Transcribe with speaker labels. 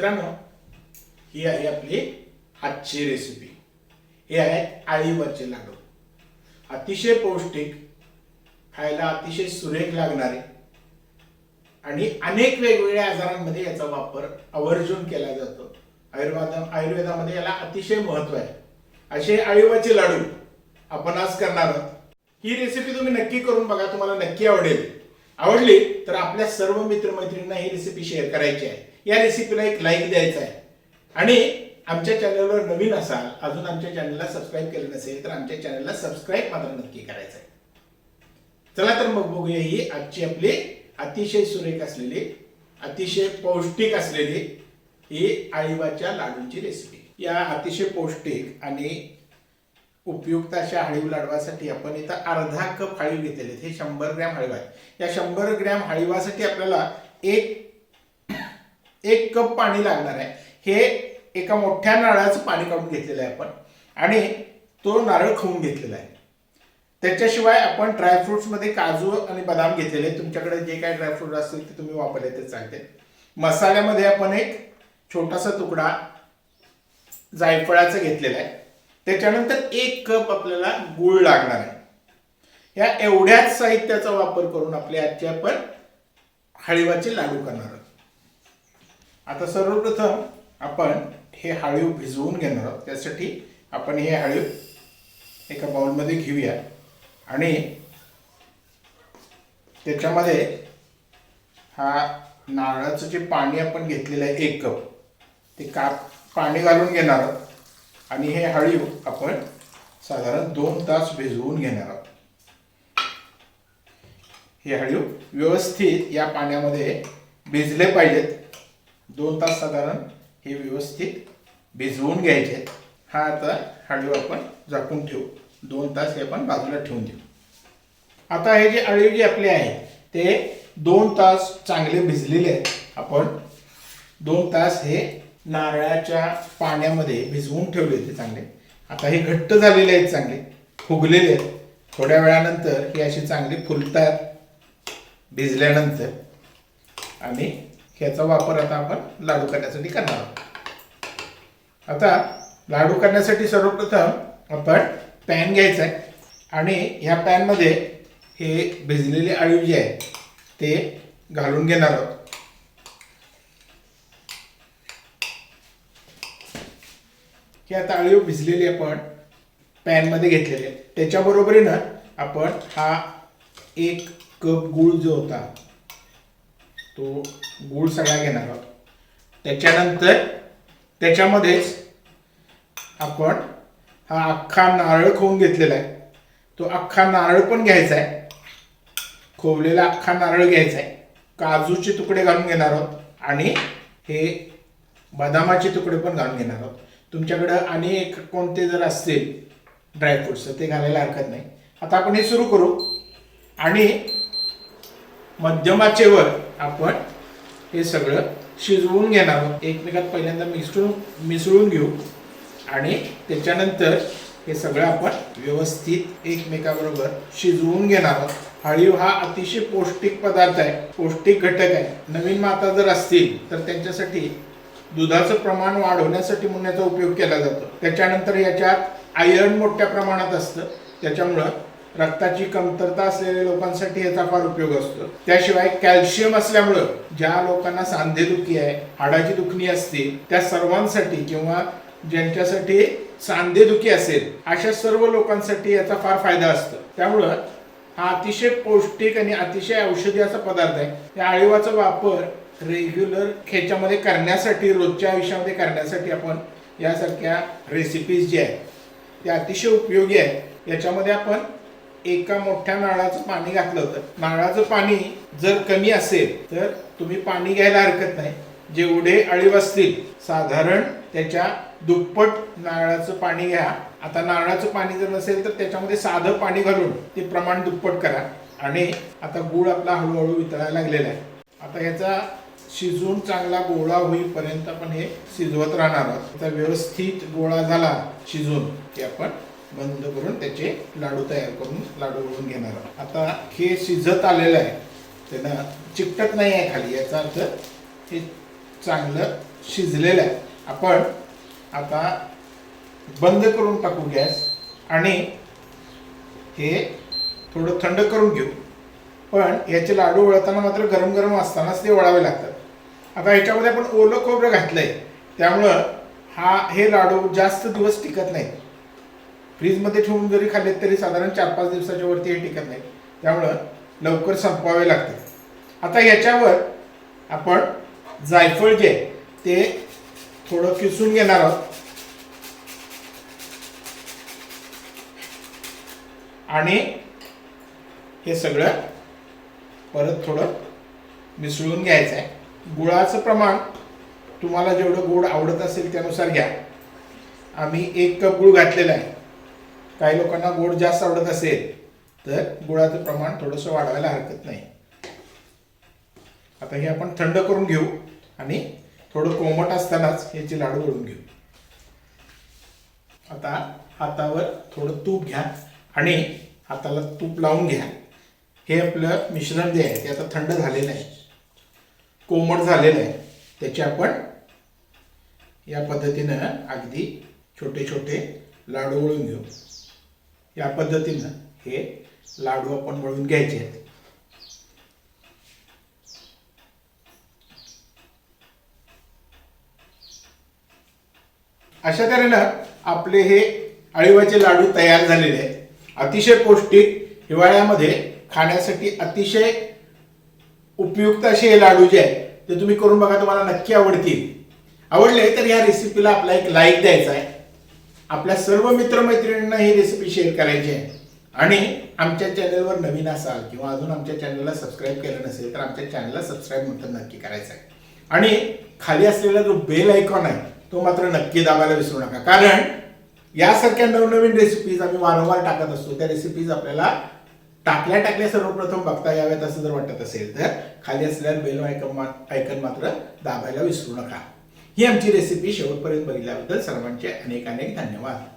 Speaker 1: मित्रांनो ही आहे आपली आजची रेसिपी हे आहेत आळीवरचे लाडू. अतिशय पौष्टिक खायला अतिशय सुरेख लागणारे आणि अनेक वेगवेगळ्या आजारांमध्ये याचा वापर आवर्जून केला जातो. आयुर्वेदा आयुर्वेदामध्ये याला अतिशय महत्त्व आहे. असे आळीवाचे लाडू आपण आज करणार आहोत. ही रेसिपी तुम्ही नक्की करून बघा तुम्हाला नक्की आवडेल. आवडली तर आपल्या सर्व मित्रमैत्रिणींना ही रेसिपी शेअर करायची आहे. या रेसिपीला एक लाईक द्यायचा आहे आणि आमच्या चॅनलवर नवीन असाल अजून आमच्या चॅनलला सबस्क्राईब केलं नसेल तर आमच्या चॅनलला सबस्क्राईब मात्र नक्की करायचं आहे चला तर मग बघूया ही आजची आपली अतिशय सुरेख असलेली अतिशय पौष्टिक असलेली ही आळीवाच्या लाडूची रेसिपी या अतिशय पौष्टिक आणि उपयुक्त अशा हळीव लाडवासाठी आपण इथं अर्धा कप हळीव घेतलेले हे शंभर ग्रॅम हळीव आहे या शंभर ग्रॅम हळीवासाठी आपल्याला एक एक कप पाणी लागणार आहे. हे एका मोठ्या नारळाचं पाणी काढून घेतलेलं आहे आपण. आणि तो नारळ खाऊन घेतलेला आहे. त्याच्याशिवाय आपण ड्रायफ्रुट्समध्ये काजू आणि बदाम घेतलेले आहेत. तुमच्याकडे जे काही ड्रायफ्रूट असतील ते तुम्ही वापरले ते चालते मसाल्यामध्ये आपण एक छोटासा तुकडा जायफळाचा घेतलेला आहे. त्याच्यानंतर एक कप आपल्याला गुळ लागणार आहे. या एवढ्याच साहित्याचा वापर करून आपल्या आजचे आपण हळीवाचे लाडू करणार आहोत. आता सर्वप्रथम आपण हे हळीव भिजवून घेणार आहोत. त्यासाठी आपण हे हळीव एका बाउलमध्ये घेऊया. आणि त्याच्यामध्ये हा नारळाचं जे पाणी आपण घेतलेलं आहे एक कप ते काप पाणी घालून घेणार आहोत. आणि हे हळीव आपण साधारण दोन तास भिजवून घेणार आहोत. हे हळीव व्यवस्थित या पाण्यामध्ये भिजले पाहिजेत. दोन तास साधारण हे व्यवस्थित भिजवून घ्यायचे. हा आता हळू आपण झाकून ठेवू. दोन तास हे आपण बाजूला ठेवून देऊ. आता हे जे अळीव जे आपले आहे ते दोन तास चांगले भिजलेले आहेत. आपण दोन तास हे नारळाच्या पाण्यामध्ये भिजवून ठेवले ते चांगले. आता हे घट्ट झालेले आहेत चांगले. फुगलेले आहेत. थोड्या वेळानंतर हे असे चांगले फुलतात. भिजल्यानंतर. आणि ह्याचा वापर आता आपण लाडू करण्यासाठी करणार आहोत. आता लाडू करण्यासाठी सर्वप्रथम आपण पॅन घ्यायचा आहे आणि ह्या पॅनमध्ये हे भिजलेले अळीव जे आहे ते घालून घेणार आहोत. हे आता अळीव भिजलेली आपण पॅनमध्ये घेतलेले त्याच्याबरोबरीनं आपण हा एक कप गूळ जो होता तो गूळ सगळा घेणार आहोत. त्याच्यानंतर त्याच्यामध्येच आपण हा अख्खा नारळ खाऊन घेतलेला आहे. तो अख्खा नारळ पण घ्यायचा आहे. खोवलेला अख्खा नारळ घ्यायचा आहे. काजूचे तुकडे घालून घेणार आहोत आणि हे बदामाचे तुकडे पण घालून घेणार आहोत. तुमच्याकडं आणि एक कोणते जर असतील ड्रायफ्रुट्स ते घालायला हरकत नाही. आता आपण हे सुरू करू. आणि मध्यमाचेवर आपण हे सगळं शिजवून घेणार आहोत. एकमेकात पहिल्यांदा मिसळून मिसळून घेऊ. आणि त्याच्यानंतर हे सगळं आपण व्यवस्थित एकमेकाबरोबर शिजवून घेणार आहोत. हळीव हा अतिशय पौष्टिक पदार्थ आहे पौष्टिक घटक आहे. नवीन माता जर असतील तर त्यांच्यासाठी दुधाचं प्रमाण वाढवण्यासाठी म्हणून उपयोग केला जातो. त्याच्यानंतर याच्यात आयर्न मोठ्या प्रमाणात असतं. त्याच्यामुळं रक्ताची कमतरता असलेल्या लोकांसाठी याचा फार उपयोग असतो. त्याशिवाय कॅल्शियम असल्यामुळं ज्या लोकांना सांधेदुखी आहे हाडाची दुखणी असते त्या सर्वांसाठी किंवा ज्यांच्यासाठी सांधेदुखी असेल अशा सर्व लोकांसाठी याचा फार फायदा असतो. त्यामुळं हा अतिशय पौष्टिक आणि अतिशय औषधी असा पदार्थ आहे. या आळीवाचा वापर रेग्युलर ह्याच्यामध्ये करण्यासाठी रोजच्या आयुष्यामध्ये करण्यासाठी आपण यासारख्या रेसिपीज जे आहेत त्या अतिशय उपयोगी आहेत. याच्यामध्ये आपण एका मोठ्या नारळाचं पाणी घातलं होतं. नारळाचं पाणी जर कमी असेल तर तुम्ही पाणी घ्यायला हरकत नाही. जेवढे अळीव असतील साधारण त्याच्या दुप्पट नारळाचं पाणी घ्या. आता नारळाचं पाणी जर नसेल तर त्याच्यामध्ये साधं पाणी घालून ते प्रमाण दुप्पट करा. आणि आता गूळ आपला हळूहळू वितळायला लागलेला आहे. आता ह्याचा शिजून चांगला गोळा होईपर्यंत आपण हे शिजवत राहणार आहोत. आता व्यवस्थित गोळा झाला शिजून की आपण बंद करून त्याचे लाडू तयार करून लाडू वळून घेणार आहोत. आता हे शिजत आलेलं आहे त्यांना चिकटत नाही आहे खाली याचा अर्थ हे चांगलं शिजलेलं आहे. आपण आता बंद करून टाकू गॅस आणि हे थोडं थंड करून घेऊ. पण याचे लाडू वळताना मात्र गरम गरम असतानाच ते वळावे लागतात. आता ह्याच्यामध्ये आपण ओलं खोबरं घातलंय त्यामुळं हा हे लाडू जास्त दिवस टिकत नाहीत फ्रीजमध्ये ठेवून जरी खाल्ले तरी साधारण चार पाच दिवसाच्या वरती हे टिकत नाही. त्यामुळं लवकर संपवावे लागते. आता याच्यावर आपण जायफळ जे आहे ते थोडं किसून घेणार आहोत. आणि हे सगळं परत थोडं मिसळून घ्यायचं आहे. गुळाचं प्रमाण तुम्हाला जेवढं गोड आवडत असेल त्यानुसार घ्या. आम्ही एक कप गुळ घातलेला आहे. काही लोकांना गोड जास्त आवडत असेल तर गुळाचं प्रमाण थोडंसं वाढवायला हरकत नाही. आता हे आपण थंड करून घेऊ आणि थोडं कोमट असतानाच याचे लाडू वळून घेऊ. आता हातावर थोडं तूप घ्या आणि हाताला तूप लावून घ्या. हे आपलं मिश्रण जे आहे ते आता थंड झालेलं आहे. कोमट झालेलं आहे. त्याचे आपण या पद्धतीनं अगदी छोटे छोटे लाडू वळून घेऊ. या पद्धतीनं हे लाडू आपण वळून घ्यायचे आहेत. अशा तऱ्हेनं आपले हे अळीवाचे लाडू तयार झालेले आहेत. अतिशय पौष्टिक हिवाळ्यामध्ये खाण्यासाठी अतिशय उपयुक्त असे हे लाडू जे आहेत ते तुम्ही करून बघा तुम्हाला नक्की आवडतील. आवडले तर या रेसिपीला आपला एक लाईक द्यायचा आहे. आपल्या सर्व मित्रमैत्रिणींना ही रेसिपी शेअर करायची आहे. आणि आमच्या चॅनलवर नवीन असाल किंवा अजून आमच्या चॅनलला सबस्क्राईब केलं नसेल तर आमच्या चॅनलला सबस्क्राईब म्हणतात नक्की करायचं आहे. आणि खाली असलेला जो बेल आयकॉन आहे तो मात्र नक्की दाबायला विसरू नका. कारण यासारख्या नवनवीन रेसिपीज आम्ही वारंवार टाकत असतो. त्या रेसिपीज आपल्याला टाकल्या टाकल्या सर्वप्रथम बघता याव्यात असं जर वाटत असेल तर खाली असलेल्या बेल आयकन आयकन मात्र दाबायला विसरू नका. ही आमची रेसिपी शेवटपर्यंत बघितल्याबद्दल सर्वांचे अनेक अनेक धन्यवाद.